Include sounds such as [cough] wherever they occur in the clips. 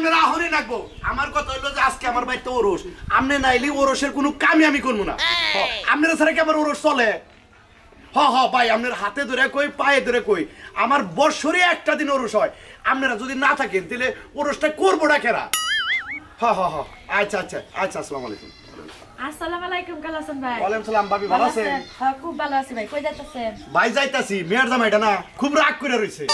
আপনারা আহরে রাখব আমার কথা হইল যে আজকে আমার বাড়িতে ওরস। আপনি নাইলে ওরসের কোনো কামই আমি করব না। আপনারা ছাড়া কি আমার ওরস চলে? হ হ ভাই আপনার হাতে ধরে কই পায়ে ধরে কই? আমার বৎসরে একটা দিন ওরস হয়। আপনারা যদি না থাকেন তাহলে ওরসটা করব না কেরা? হ হ হ। আচ্ছা আচ্ছা আচ্ছা আসসালামু আলাইকুম। আসসালামু আলাইকুম কালাসন ভাই? ওয়ালাইকুম সালাম ভাবি ভালো আছেন? হ্যাঁ খুব ভালো আছি ভাই কই যাইতাছেন? ভাই যাইতাছি মেয়ের জামাইটা না খুব রাগ করে রইছে।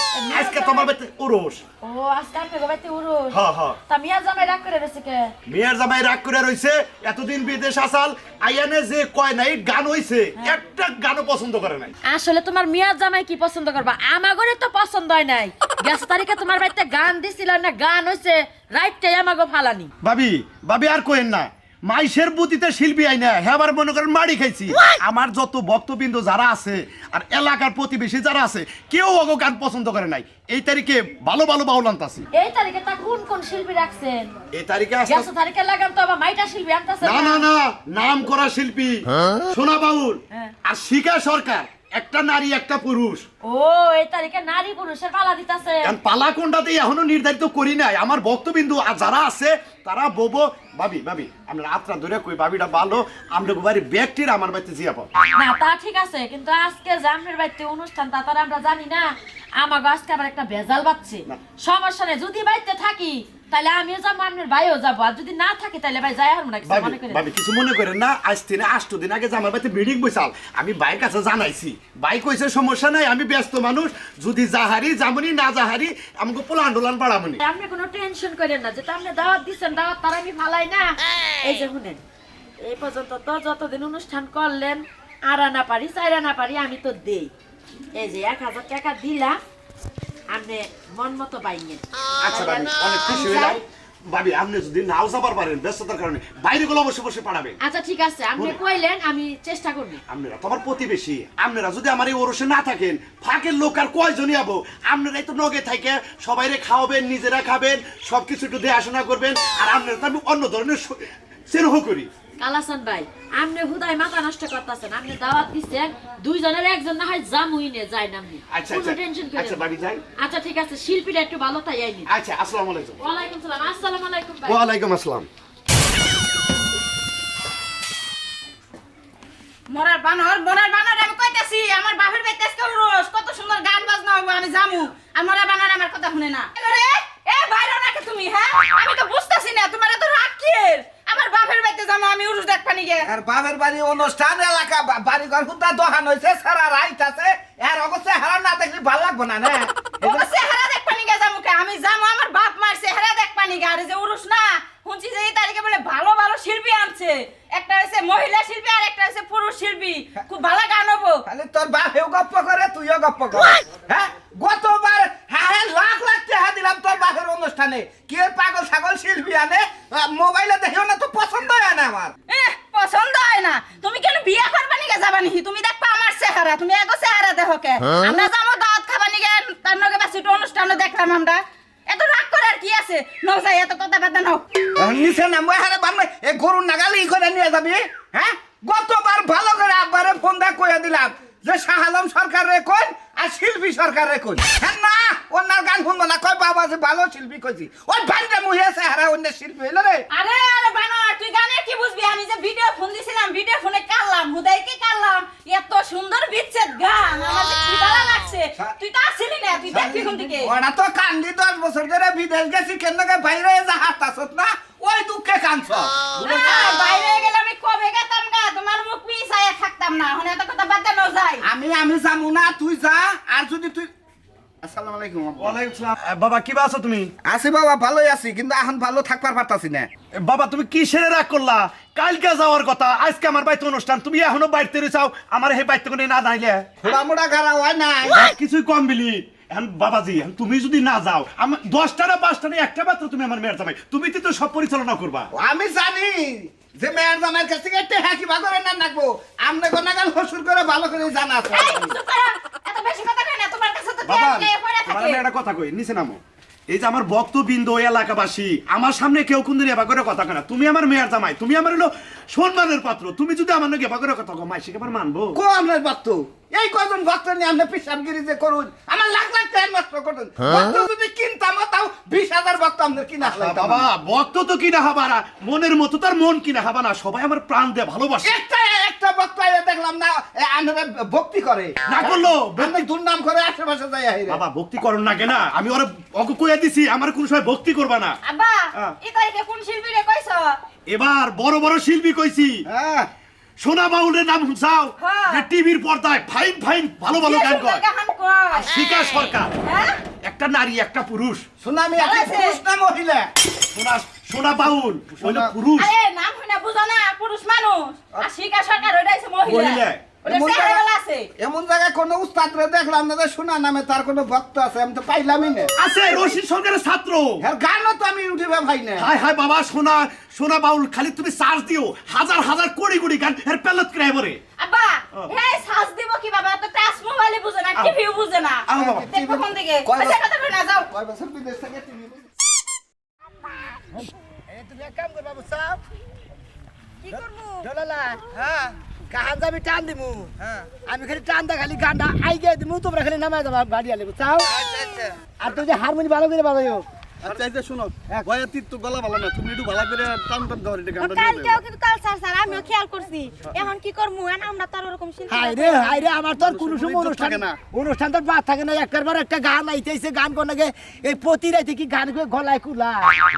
আজকে তোমার বাড়িতে ওরস ও আজকে আপনি গোবাইতে উরুস হ হ তা মিয়া জামাই রাগ করে রয়েছে কে? মেয়ের জামাই রাগ করে রইছে এতদিন বিদেশ আসাল আইয়ানে যে কয় নাই গান হইছে একটা গানও পছন্দ করে নাই। আসলে তোমার মিয়া জামাই কি পছন্দ করবা? আমাগরে তো পছন্দ হয় নাই। গ্যাস তারিখে তোমার বাড়িতে গান দিছিল না গান হইছে রাইটটাই আমাগো ফালানি। ভাবি ভাবি আর কোয়েন না মাইশের বুতিতে শিল্পী আইনে না হ্যাঁ মনে করেন মারি খাইছি। আমার যত ভক্তবৃন্দ যারা আছে আর এলাকার প্রতিবেশী যারা আছে কেউ অগো গান পছন্দ করে নাই। এই তারিখে ভালো ভালো বাউল আনতাছি। এই তারিখে তা কোন কোন শিল্পী রাখছেন? এই তারিখে আছে আসতে তারিখে লাগান তো আবার মাইটা শিল্পী আনতাছেন না না? না নাম করা শিল্পী। সোনা বাউল হ্যাঁ। আর শিকা সরকার। একটা নারী একটা পুরুষ। ও এই তারিখে নারী পুরুষের পালা দিতাছে। কারণ পালা কোনটাতে এখনও নির্ধারিত করি নাই। আমার ভক্তবিন্দু আর যারা আছে তারা বলব ভাবি ভাবি আমরা রাত্রা ধরে কই ভাবিটা ভালো আমরা বাড়ি ব্যক্তির আমার বাড়িতে জিয়া পাবো না তা ঠিক আছে কিন্তু আজকে জামনের বাড়িতে অনুষ্ঠান তা তার আমরা জানি না। আমাকে আজকে আবার একটা ভেজাল বাচ্ছে না। সমস্যা নেই যদি বাড়িতে থাকি তাহলে আমিও যাব আপনার ভাইও যাব। আর যদি না থাকি তাহলে ভাই যাই কিছু মনে করে ভাবি কিছু মনে করেন না? আজ দিনে আষ্ট দিন আগে যে আমার বাড়িতে মিটিং বসাল আমি বাইক কাছে জানাইছি। বাইক কইছে সমস্যা নাই আমি ব্যস্ত মানুষ যদি যাহারি যামনি না যাহারি আমাকে পোলান ডোলান বাড়ামনি। আপনি কোনো টেনশন করেন না যেটা আপনি দাওয়াত দিচ্ছেন দাওয়াত তার আমি ফালাই না। এই যে শুনেন এই পর্যন্ত তো যতদিন অনুষ্ঠান করলেন আর না পারি চাইরা না পারি আমি তো দেই। এই যে এক হাজার টাকা দিলাম আপনি মন মতো বাইনেন আচ্ছা ভাবি অনেক খুশি হইলাম। ভাবি আপনি যদি নাও যাবার পারেন ব্যস্ততার কারণে বাইরে গুলো বসে পাঠাবেন আচ্ছা ঠিক আছে। আপনি কইলেন আমি চেষ্টা করবি। আপনারা তোমার প্রতিবেশী। আপনারা যদি আমার এই ওরসে না থাকেন ফাঁকের লোক আর কয়জনই আবো আপনারাই তো নগে থাকে সবাইরে খাওয়াবেন নিজেরা খাবেন সবকিছু একটু দেখাশোনা করবেন আর আপনারা তো আমি অন্য ধরনের স্নেহ করি। কালাসান ভাই আপনি হুদায় মাথা নষ্ট করতেছেন আপনি দাওয়াত দিচ্ছেন দুইজনের একজন না হয় জামুই নে যায় না আপনি আচ্ছা, কোনো আচ্ছা। টেনশন করেন আচ্ছা, বাড়ি যাই? আচ্ছা ঠিক আছে শিল্পীরা একটু ভালো তাই আইনি। আচ্ছা আসসালামু আলাইকুম। ওয়ালাইকুম সালাম আসসালামু আলাইকুম ভাই। ওয়ালাইকুম আসসালাম। মরার বানর মরার বানর আমি কইতাছি আমার বাপের আজকে রোজ কত সুন্দর গান বাজনা হবে আমি জামু। আর মরার বানর আমার কথা শুনে না। রে এ বাইরে নাকি তুমি হ্যাঁ? আমি তো বুঝতাছি না তোমার এত রাগ কি আমার বাপের বাড়িতে যাব আমি উরুস দেখ পানি গে আর বাপের বাড়ি অনুষ্ঠান এলাকা বাড়ি ঘর হুদা দোহান হয়েছে সারা রাইত আছে। এর অবস্থা হারা না দেখলে ভালো লাগবো না না? [laughs] ও চেহারা দেখ পানি গে যাব কে? আমি যাব আমার বাপ মার চেহারা দেখ পানি গে আর যে উরুস না শুনছি যে এই তারিখে বলে ভালো ভালো শিল্পী আনছে। একটা হচ্ছে মহিলা শিল্পী আর একটা হচ্ছে পুরুষ শিল্পী। খুব ভালো গান হব। তোর বাপেও গপ্প করে তুইও গপ্প কর হ্যাঁ গতবার হ্যাঁ হ্যাঁ লাখ লাখ টাকা দিলাম তোর অনুষ্ঠানে কি পাগল ছাগল শিল্পী আনে? মোবাইলে দেখিও না তো পছন্দ হয় না আমার। পছন্দ হয় না। তুমি কেন বিয়া করবা নিকে যাবা নিহি? তুমি দেখবা আমার চেহারা তুমি এগো চেহারা দেখো কে আমরা যাব দাওয়াত খাবা নিকে তার নগে বাসি একটু অনুষ্ঠানে দেখলাম আমরা। এত রাগ করে আর কি আছে? ন যাই এত কথা বাদ নাও। নিচে নামবো হারে বানবে এ গরুর নাগালি করে নিয়ে যাবি হ্যাঁ? গতবার ভালো করে আব্বারে ফোন দা কইয়া দিলাম যে শাহ আলম সরকার রে কোন আর শিল্পী সরকার কোন হ্যাঁ না ওনার গান শুনব না। কয় বাবা যে ভালো শিল্পী কইছি। ওই ভাইটা মুহিয়াছে হারা অন্য শিল্পী হইল রে। আরে আরে বানর তুই গানে কি বুঝবি? আমি যে ভিডিও ফোন দিছিলাম ভিডিও ফোনে কাড়লাম হুদাই কি কাড়লাম? এত সুন্দর বিচ্ছেদ গান আমার কি ভালো লাগছে। তুই তো আসিলি না তুই দেখবি কোন দিকে? ওরা তো কান্দি দশ বছর ধরে বিদেশ গেছি কেন বাইরে যা হাত আসত না? ওই দুঃখে আহ, বাইরে গেলে আমি কবে গেতাম গা? তোমার মুখ পিছায় থাকতাম না। এখন এত কথা বাদ দাও যাই। আমি আমি যাব না তুই যা আর যদি তুই আসসালামু আলাইকুম আব্বা। ওয়ালাইকুম সালাম। বাবা কি আছো তুমি? আছি বাবা ভালোই আছি কিন্তু এখন ভালো থাকবার পারতাছি না। এ, বাবা তুমি রাগ করলা? কালকে যাওয়ার কথা আজকে আমার অনুষ্ঠান। তুমি এখনও বাড়িতে রয়েছাও আমার হে বাড়িতে কোনো না নাইলে। খোড়া মোড়া গাড়া হয় কিছুই কম বিলি। এখন বাবাজি এখন তুমি যদি না যাও আমার দশটা না পাঁচটা না একটা মাত্র তুমি আমার মেয়ের জামাই। তুমি তো সব পরিচালনা করবা। আমি জানি যে মেয়ের জামাইয়ের কাছ থেকে একটা হ্যাঁ কিবা করে না নাকবো আমনে হসুর করে ভালো করে জানা আছে। এই, চুপ করো। এত বেশি কথা কই না তোমার কাছে তো বাবা টেপ নিয়ে পড়ে তোমার একটা কথা কই নিচে নামো। এই যে আমার বক্তবিন্দু ওই এলাকাবাসী আমার সামনে কেউ কোনদিন এবার করে কথা কয় তুমি আমার মেয়ের জামাই তুমি আমার হলো সম্মানের পাত্র। তুমি যদি আমার নাকি এবার করে কথা কও মাই সেকে আবার মানবো। কো আপনার ভক্ত এই কজন ভক্ত নিয়ে আপনি পিসাবগিরি যে করুন? আমার লাখ লাখ টাকা নষ্ট করুন। ভক্ত যদি কিনতাম তাও বিশ হাজার ভক্ত আপনার কিনা বাবা ভক্ত তো কিনা হবা না। মনের মতো তার মন কিনা হবা না। সবাই আমার প্রাণ দিয়ে ভালোবাসে। একটা একটা ভক্ত আইয়া দেখলাম না এ, ভক্তি করে। না করল আপনি দুর্নাম করে আশেপাশে যাই আহিরে বাবা ভক্তি করুন না কেনা। আমি ওরা অঙ্ক কইয়া দিছি আমার কোন সময় ভক্তি করবা না। আব্বা হ্যাঁ। এই তারিখে কোন শিল্পী রে কইছ? এবার বড় বড় শিল্পী কইছি। হ্যাঁ। সোনা বাউলের নাম শুনছাও? হ্যাঁ। যে টিভির পর্দায় ফাইন ফাইন ভালো ভালো গান কয়। গান শিকা সরকার। হ্যাঁ? একটা নারী একটা পুরুষ। সোনা আছে আছে। পুরুষ না মহিলা? সোনা সোনা বাউল হইল পুরুষ। আরে নাম শুনে বুঝো না পুরুষ মানুষ। আর শিকা সরকার ওইটা মহিলা। এমন জায়গায় কোনো উস্তাদ রে দেখলাম না যে শোনা নামে তার কোনো ভক্ত আছে আমি তো পাইলামই না। আছে রশিদ সরকারের ছাত্র। হ্যাঁ গানও তো আমি উঠিবে ভাই না। হাই হাই বাবা সোনা সোনা বাউল খালি তুমি চার্জ দিও। হাজার হাজার কোটি কোটি গান এর পেলত করে এবারে আব্বা ও। হে দিব কি বাবা? তো টাচ মোবাইলে বুঝে না টিভিও বুঝে না। আও বাবা। দেখো কোন দিকে। কয় আচ্ছা কথা না যাও। কয় বছর বিদেশ থেকে তুমি তুমি এক কাম করবা বুঝছাও কি করব? ডলালা হ্যাঁ। কাহান যাবি টান দিমু। হ্যাঁ। আমি খালি টান দা খালি গানটা আই গিয়ে দিমু তোমরা খালি নামাই দেবা গাড়ি আলে বুঝছাও আচ্ছা আচ্ছা। আর তুই যে হারমোনি ভালো করে বাজাইও। আচ্ছা এই যে শোনো ভয়া তীর তো গলা ভালো না তুমি একটু ভালো করে টান টান ধরে এটা গানটা কালকেও দাও। কিন্তু কাল স্যার স্যার আমিও খেয়াল করছি। এখন কি করব এখন আমরা তো আর ওরকম শিল্পী হাই। রে হাই রে আমার তোর কোনো সময় অনুষ্ঠান না। অনুষ্ঠান তোর বাদ থাকে না একটার পর একটা গান আইতেছে গান কোন এই প্রতি রাইতে কি গান গলায় কুলা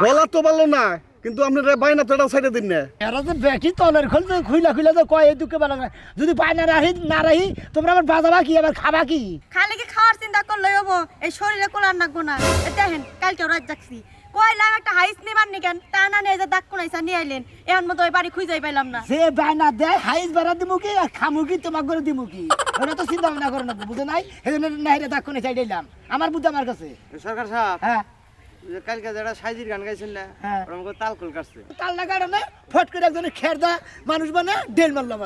গলা তো ভালো না। কিন্তু আপনার বাইনা তো এটাও সাইডে দিন না। এরা তো বেশি তলের খোল তো খুইলা খুইলা তো কয় এই দুঃখে ভালো না যদি বাইনা না রাহি না রাহি তোমরা আবার বাজাবা কি আবার খাবা কি? খালি কি খাওয়ার চিন্তা করলে হব? এই শরীরে কোলার নাকবো না। এ দেখেন কালকে রাত যাচ্ছি কইলাম একটা হাইস নিবার নিকেন তা না নিয়ে যে দাগ কোনাইছা নিয়ে আইলেন। এখন মতো ওই বাড়ি খুঁজেই পাইলাম না। যে বায়না দেয় হাইস বাড়া দিমু কি আর খামু কি তোমার করে দিমু কি? ওটা তো চিন্তা ভাবনা করে না বুঝে নাই? সেই জন্য নাহিরে দাগ কোনে চাই দিলাম আমার বুদ্ধি আমার কাছে। সরকার সাহেব হ্যাঁ। যে কালকে যারা সাইজির গান গাইছেন না হ্যাঁ। আমাকে তালকুল কাটছে। তাল না ফট করে একজনের খের দা মানুষ বানা ডেল মারলাম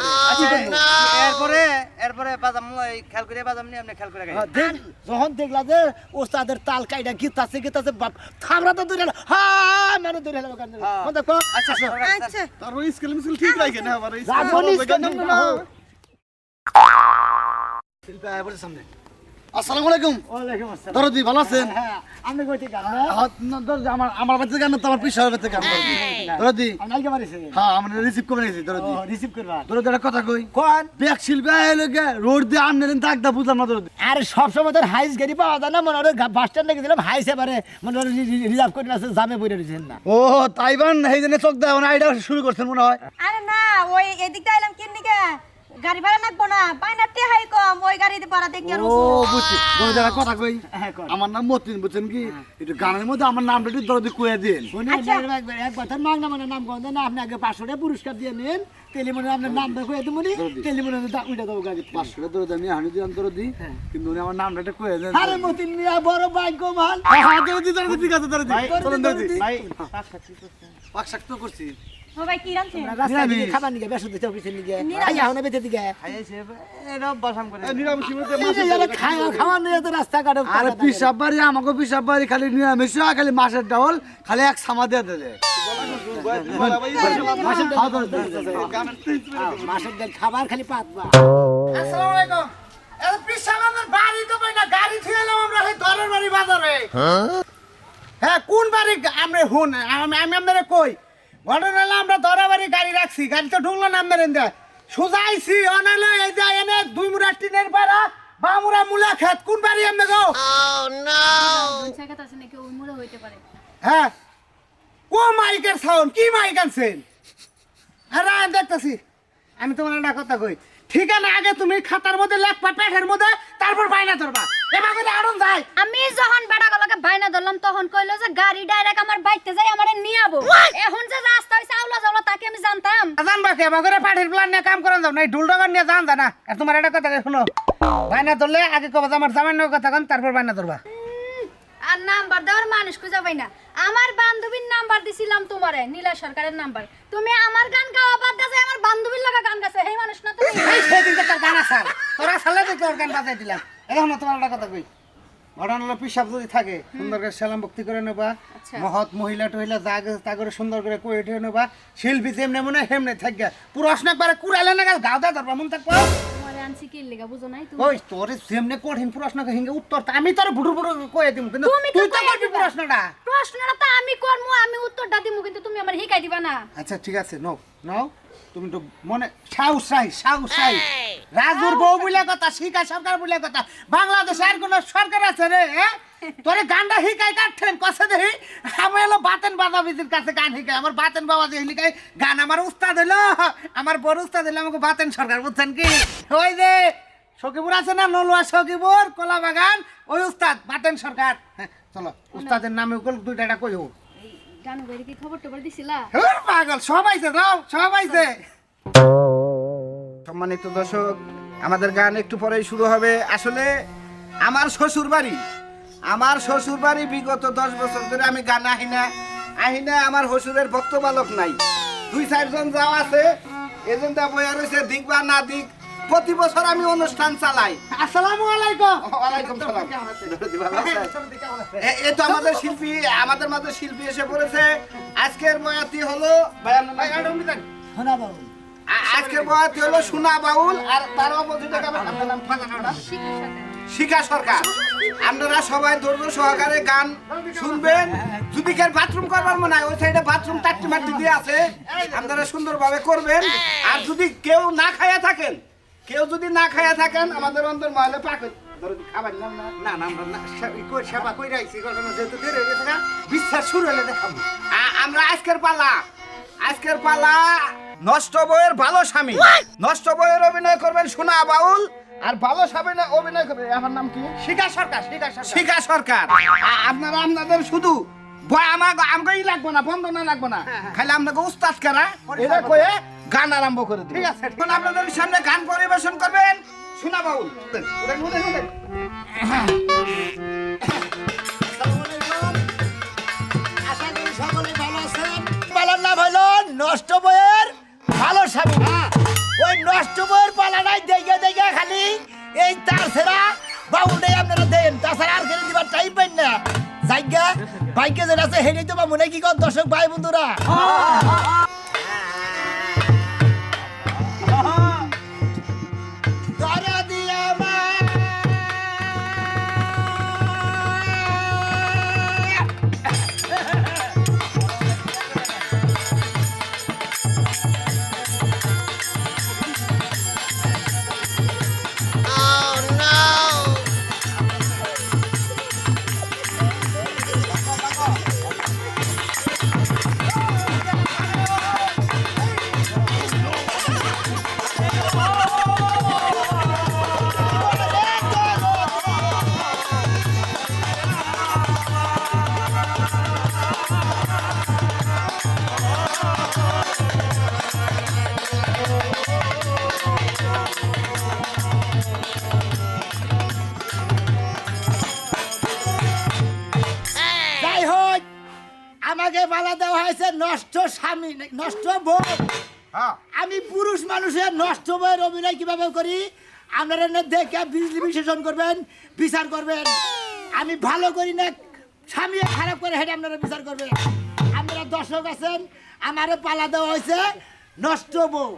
এরপরে এরপরে বাজাম ওই খেয়াল করে বাজাম নি আপনি খেয়াল করে গাইছেন। দেখ যখন দেখলা যে ওস্তাদের তাল কাইটা গীত আছে গীত আছে বাপ থামরা তো দূরে হা মানে দূরে হলো গান হ্যাঁ। দেখো। আচ্ছা আচ্ছা তার ওই স্কেল মিস্কেল ঠিক রাখে না আবার এই রাখব নি স্কেল না, না। আসসালামু আলাইকুম। ওয়ালাইকুম আসসালাম। দরদি ভালো আছেন? হ্যাঁ আপনি কইতে গান না হ্যাঁ, দরদি, আমার আমার বাড়িতে গান না তো আমার পিসার বাড়িতে গান দরদি দরদি। আইকে মারিছে হ্যাঁ আমরা রিসিভ করে নিয়েছি দরদি। রিসিভ করবা। দরদি একটা কথা কই? কোন? ব্যাগ শিল্পী আইলো গে রোড দিয়ে আমনেন দাগদা বুঝলাম না দরদি। আর সব সময় তোর হাইস গাড়ি পাওয়া যায় না মনে হয় বাস স্ট্যান্ডে গেছিলাম হাইস এবারে মনে হয় রিজার্ভ করে আছে জামে বইরে রয়েছেন না। ও তাইবান এই জন্য চোখ দেয় আইডা শুরু করছেন মনে হয়। আরে না ওই এদিকটা গাড়ি ভাড়া নাকবো না বাইনার টেহাই কম ওই গাড়িতে ভাড়া দেখে ও বুঝছি। দরদি একটা কথা কই? হ্যাঁ, আমার নাম মতিন বুঝছেন কি? একটু গানের মধ্যে আমার নামটা একটু দরদি কয়ে দিন আচ্ছা। একবার একবার মাগ না মানে নাম কন না আপনি আগে পাঁচশো টাকা পুরস্কার দিয়ে নেন তেলি মনে হয় আপনার নাম দেখো এত মনে তেলি মনে দা- উইটা দেবো গাড়ি পাঁচশো টাকা দরদি আমি হানি দিলাম দরদি কিন্তু উনি আমার নামটা একটু কয়ে দেন। আরে মতিন মিয়া বড় ভাগ্যবান। হ্যাঁ, হ্যাঁ, দরদি, দরদি, ঠিক আছে, দরদি। দরদি। ভাই, পাক শাক তো করছি। ও ভাই কি রাখছেন রাস্তায় দিকে নিরামিষ। খাবার নিগে বেশ দিতে অফিসের নিগে নিরামিষ। আইয়া হনে বেঁচে দিকে খাইয়েছে এটা বাসাম করে। এই নিরামিষের মধ্যে এই মাছের যে যারা ডাল। খাওয়া খাওয়া নিয়ে তো রাস্তা কাটে আরে পিসাব বাড়ি আমাকে পিসাব বাড়ি খালি নিরামিষ হয়, খালি মাছের ডাল খালি এক সামা দিয়ে দিলে মাসের মাসের খাবার খালি পাতবা আসসালামু আলাইকুম। এত পিসাব আমার বাড়ি তো না গাড়ি থুয়ে এলাম আমরা সেই দরের বাড়ি বাজারে। হ্যাঁ? কোন বাড়ি? আমরা হুন আমি আমি আপনারা কই? ঘটনা হলো আমরা দরা গাড়ি রাখছি গাড়ি তো ঢুকলো নাম আপনার দেয় সুজাইছি অনালে এই যে এনে দুই মুড়া টিনের পাড়া বা মুড়া মূলা খেত কোন বাড়ি আপনি গো? হ্যাঁ। ও মাইকের সাউন্ড কি মাইক আনছেন? হ্যাঁ দেখতেছি। আমি তোমার একটা কথা কই ঠিকানা আগে তুমি খাতার মধ্যে লেখবা পেটের মধ্যে তারপর বাইনা ধরবা। এবার করে আড়ন যায় আমি যখন বেড়া গলাকে বাইনা ধরলাম তখন কইলো যে গাড়ি ডাইরেক্ট আমার বাইতে যাই আমারে নিয়ে আবো। এখন যে রাস্তা হইছে আউলা জাউলা তাকে আমি জানতাম। জানবা কে? এবার করে পাঠির প্ল্যান নিয়ে কাম করেন যাও না ঢুল ডগার নিয়ে জান জানা আর তোমার একটা কথা শুনো। বাইনা ধরলে আগে কবা আমার জামাই কথা কন তারপর বাইনা ধরবা। আর নাম্বার দেওয়ার মানুষ খুঁজে পাই না। আমার বান্ধবীর নাম্বার দিছিলাম তোমারে নীলা সরকারের নাম্বার। তুমি আমার গান গাওয়া বাদ দিয়ে আমার বান্ধবীর লাগা গান গাছে সেই মানুষ না তুমি? এই সেদিনকে তোর গান আসার তোরা সালে তো তোর গান বাজাই দিলাম। এখন তোমার একটা কথা কই। ঘটনা হলো পিসাব যদি থাকে সুন্দর করে সালাম ভক্তি করে নেবা। মহৎ মহিলা টহিলা যা গেছে তা করে সুন্দর করে কয়ে উঠে নেবা। শিল্পী যেমনে মনে হেমনে থাকবে প্রশ্ন একবারে কুড়ালে না গাও দা ধরবা মন থাকব। তোমারে আনছি কি লেগা বুঝো নাই তুমি? ওই তোর যেমনে কঠিন প্রশ্ন উত্তর আমি তোর বুড়ো বুড়ো কয়ে দিব কিন্তু তুই তো করবি প্রশ্নটা। প্রশ্নটা তো আমি করমু আমি উত্তরটা দিমু কিন্তু তুমি আমার হিকাই দিবা না। আচ্ছা ঠিক আছে নাও নাও তুমি তো মনে সাউসাই সাউসাই রাজুর বউ বলে কথা শিখা সরকার বলে কথা। বাংলাদেশে আর কোন সরকার আছে রে তোরে গানটা হিকাই কাটছেন কষে দেখি। আমি হলো বাতেন বাজাবিজির কাছে গান হিকাই আমার বাতেন বাবাজি হিলিকাই গান আমার উস্তাদ হলো আমার বড় উস্তাদ হলো আমাকে বাতেন সরকার বুঝছেন কি? ওই যে সকিপুর আছে না নলুয়া সকিপুর কলা বাগান ওই উস্তাদ বাতেন সরকার। হ্যাঁ চলো উস্তাদের নামে ওগুলো দুইটা কই হোক জানো বাইরে কি খবর টবর দিছিলা পাগল সব আইছে দাও সব আইছে সম্মানিত দর্শক আমাদের গান একটু পরেই শুরু হবে। আসলে আমার শ্বশুর বাড়ি আমার শ্বশুর বাড়ি বিগত দশ বছর ধরে আমি গান আহি না আহি না আমার শ্বশুরের ভক্ত বালক নাই। দুই চারজন যাও আছে এজেন্টটা বইয়া রয়েছে দিক বা না দিক। প্রতি বছর আমি অনুষ্ঠান চালাই। আসসালামু আলাইকুম। ওয়ালাইকুম সালাম। এ- এ তো আমাদের শিল্পী আমাদের মাঝে শিল্পী এসে পড়েছে। আজকের বয়াতি হলো ভাই, আপনার শোনা বাবু আ- আজকের বয়াতি হলো সোনা বাউল আর তার অপোজিটে আপনার নাম শিখা সরকার। আপনারা সবাই ধৈর্য সহকারে গান শুনবেন। যদি কেউ বাথরুম করবার মনে হয় ওই সাইডে বাথরুম টাট্টি মাটি দিয়ে আছে। আপনারা সুন্দরভাবে করবেন। আর যদি কেউ না খাইয়া থাকেন কেউ যদি না খাইয়া থাকেন আমাদের অন্তর মহলে পাকে খাবার নাম না? না আমরা সেবা কই রাখছি ঘটনা যেহেতু দেরি হয়ে গেছে না, বিশ্বাস শুরু হলে দেখাবো। আমরা আজকের পালা। আজকের পালা নষ্ট বইয়ের ভালো স্বামী। নষ্ট বইয়ের অভিনয় করবেন সোনা বাউল আর ভালো স্বামী না অভিনয় করবে আমার নাম কি? শিখা সরকার শিখা সরকার। শিখা সরকার। আপনারা আপনাদের শুধু বয় আমাকে ই লাগবে না বন্ধনা লাগবে না। খালি আপনাকে উস্তাদ কারা এটা কয়ে গান আরম্ভ করে ঠিক আছে এখন আপনাদের সামনে গান পরিবেশন করবেন সোনা বাউল। উঠেন, উঠেন, উঠেন। নষ্ট বইয়ের ভালো স্বামী। ওই নষ্ট বইয়ের পালাটাই দেখে দেখে খালি এই তার সেরা বাউলটাই আপনারা দেন। তাছাড়া আর কেন দিবার টাইম পাই না। জায়গা বাইকে যেটা আছে হেঁটে তো বা মনে কি কর দর্শক ভাই বন্ধুরা নষ্ট আমি পুরুষ মানুষের নষ্ট বইয়ের অভিনয় কীভাবে করি? আপনারা দেখে বিজলি বিশ্লেষণ করবেন, বিচার করবেন। আমি ভালো করি না, স্বামী খারাপ করে হেঁটে আপনারা বিচার করবেন। আপনারা দর্শক আছেন আমারও পালা দেওয়া হয়েছে নষ্ট বউ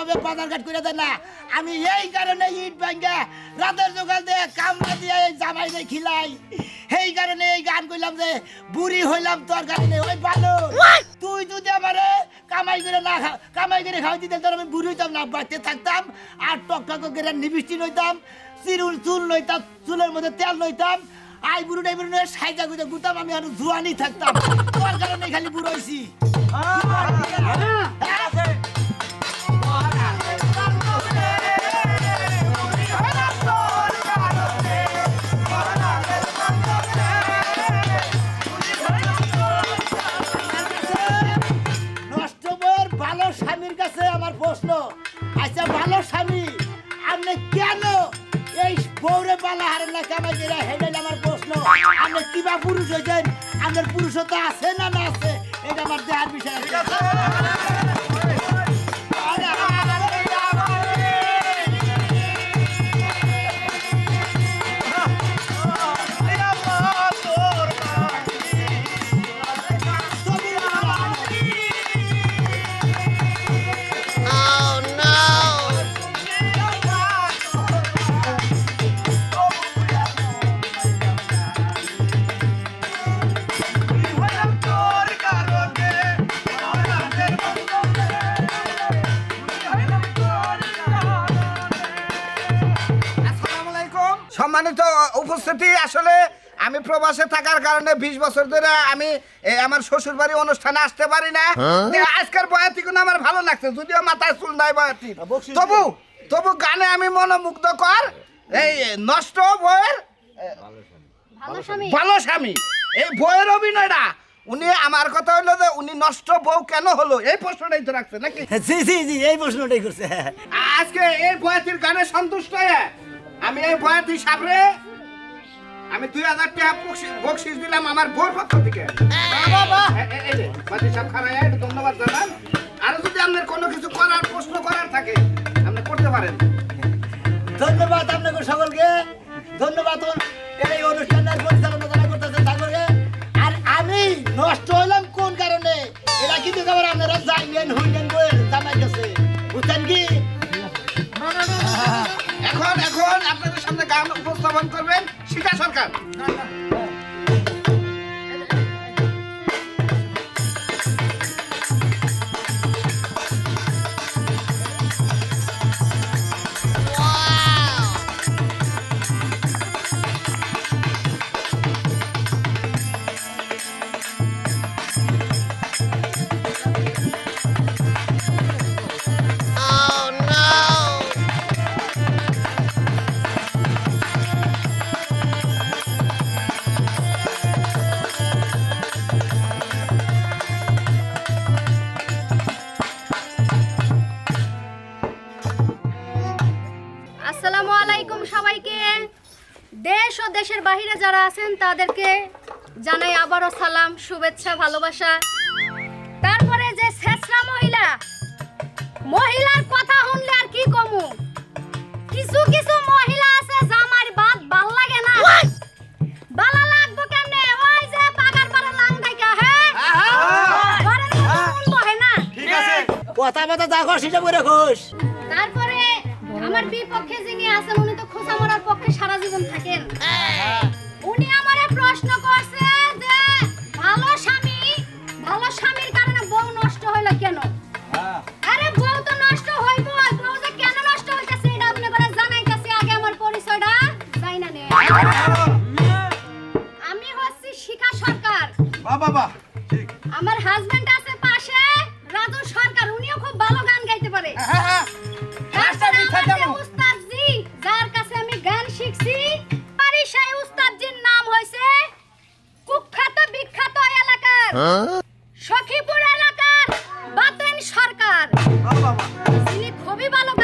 ভালোভাবে বাজার ঘাট করে দেয় না। আমি এই কারণে ইট ভাঙ্গা রাতের জোগাল দিয়ে কামড়া দিয়ে এই জামাই দিয়ে খিলাই। এই কারণে এই গান কইলাম যে বুড়ি হইলাম তোর কারণে ওই বানর তুই যদি আমারে কামাই করে না কামাই করে খাওয়াই দিতে তোর আমি বুড়ি হইতাম না বাড়তে থাকতাম আর টক টক করে নিবিষ্টি নইতাম চিরুল চুল লইতাম চুলের মধ্যে তেল লইতাম আই বুড়ো টাই বুড়ো সাইজা গুজা গুতাম আমি আর জুয়ানি থাকতাম। তোর কারণে খালি বুড়ো হইছি। আচ্ছা ভালো স্বামী, আপনি কেন এই বৌরে পালা হারেন না কামাই করে হেডেল আমার প্রশ্ন আপনি কিবা পুরুষ হয়েছেন? আপনার পুরুষত্ব আছে না না আছে? এটা আমার দেহার বিষয়। সম্মানিত উপস্থিতি আসলে আমি প্রবাসে থাকার কারণে বিশ বছর ধরে আমি এ, আমার শ্বশুর বাড়ি অনুষ্ঠানে আসতে পারি না। আজকের বয়াতি কোনো আমার ভালো লাগছে যদিও মাথায় চুল নাই বয়াতি তবু তবু গানে আমি মনোমুগ্ধ কর এই নষ্ট বইয়ের ভালো স্বামী। এই বইয়ের অভিনয়টা উনি আমার কথা হলো যে উনি নষ্ট বউ কেন হলো? এই প্রশ্নটাই তো রাখছে নাকি? জি জি জি এই প্রশ্নটাই করছে আজকে এই বয়াতির গানে সন্তুষ্ট হয়ে আমি এই বয়াতি সাবরে আমি দুই হাজার টাকা বকশি- বকশিস দিলাম আমার বোর পক্ষ থেকে। সাহেব একটু ধন্যবাদ জানান আর যদি আপনার কোনো কিছু করার প্রশ্ন করার থাকে আপনি করতে পারেন। ধন্যবাদ আপনাকে সকলকে। ধন্যবাদ এই অনুষ্ঠানের উপস্থাপন করবেন সীতা সরকার। যারা আছেন তাদেরকে জানাই আবারও সালাম শুভেচ্ছা ভালোবাসা। তারপরে যে শেষরা মহিলা মহিলার কথা শুনলে আর কি কমু? কিছু কিছু মহিলা আছে জামার বাদ ভালো লাগে না। বালা লাগবো কেমনে? ওই যে পাগার পাড়া লাং দেখা হ্যাঁ ঘরের মধ্যে বহে না? ঠিক আছে। কথা কথা যা কর সেটা করে খোস তারপরে আমার বিপক্ষে যিনি আছেন উনি তো খোঁচা মারার পক্ষে সারা জীবন থাকেন। আমারে প্রশ্ন করছে যে ভালো স্বামী ভালো স্বামীর কারণে বউ নষ্ট হলো কেন? আরে বউ তো নষ্ট হইব বউ যে কেন নষ্ট হইতেছে এটা আপনি বলে জানাইতেছি আগে আমার পরিচয়টা। vuélvalo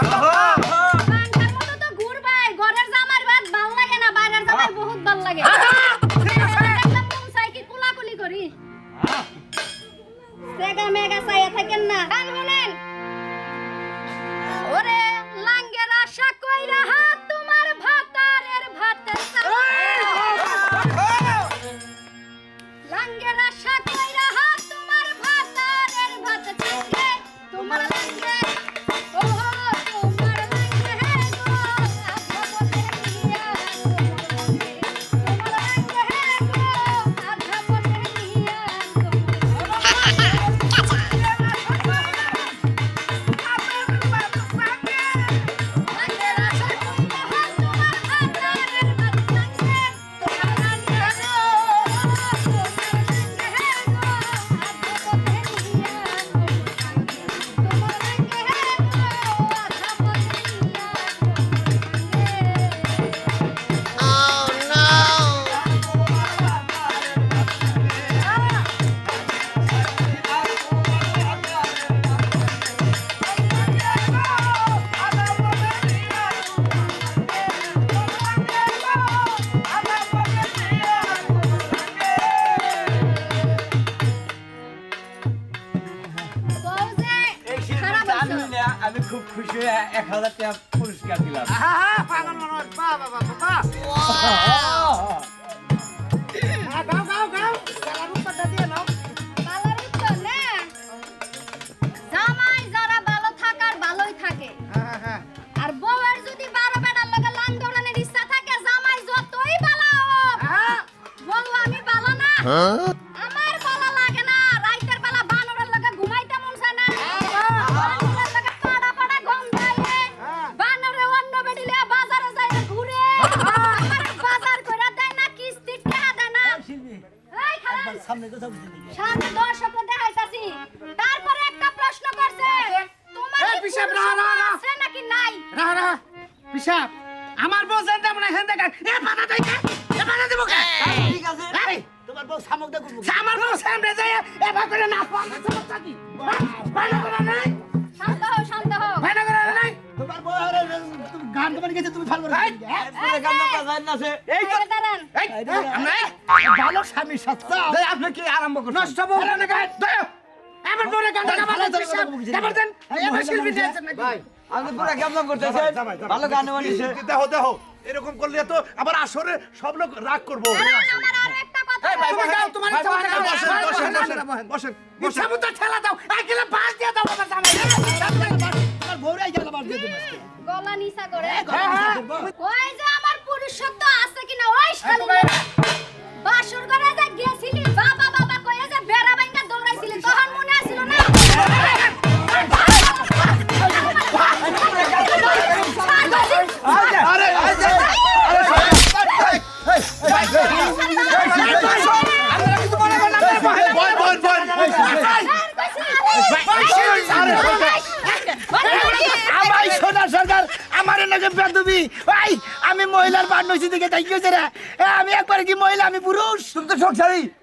来 [laughs] 干 আমি খুব খুশি হয়ে এক হাজার টাকা পুরস্কার দিলাম। পাগল মানুষ বাহ বাহ বাহ বাহ গাও গাও গাও। গলার উপরটা দিয়ে নাও। ভালো উত্তর না? জামাই যারা ভালো থাকার ভালোই থাকে। হ্যাঁ হ্যাঁ আর বউয়ের যদি বারো লগে ইচ্ছা থাকে জামাই যতই ভালো হোক। হ্যাঁ বউ আমি ভালো না। পিসাব আমার বউ জানতে মনে হেন দেখা এ পাতা দেই এ পাতা দেবো কে? ঠিক আছে। এই তোমার বউ সামক দা করব আমার বউ সামনে যায় এ ভাগ করে না পাতা সমস্যা কি ভালো করে নাই? শান্ত হও শান্ত হও। ভালো করে নাই? তোমার বউ আর গান গেছে তুমি ভালো এই, এই যে দাঁড়ান। এই আমরা ভালো স্বামী সত্তা আপনি কি আরম্ভ করছেন? নষ্ট বউ। না গান গাবা পিসাব। এবার দেন। এবার শিল্পী দিয়েছেন নাকি? আপনি পুরো কেমন করতেছেন। ভালো গান বানিয়েছে। দেখো দেখো এরকম করলে তো আবার আসরে সব লোক রাগ করব। দাঁড়ান, আমার আর মহিলার বার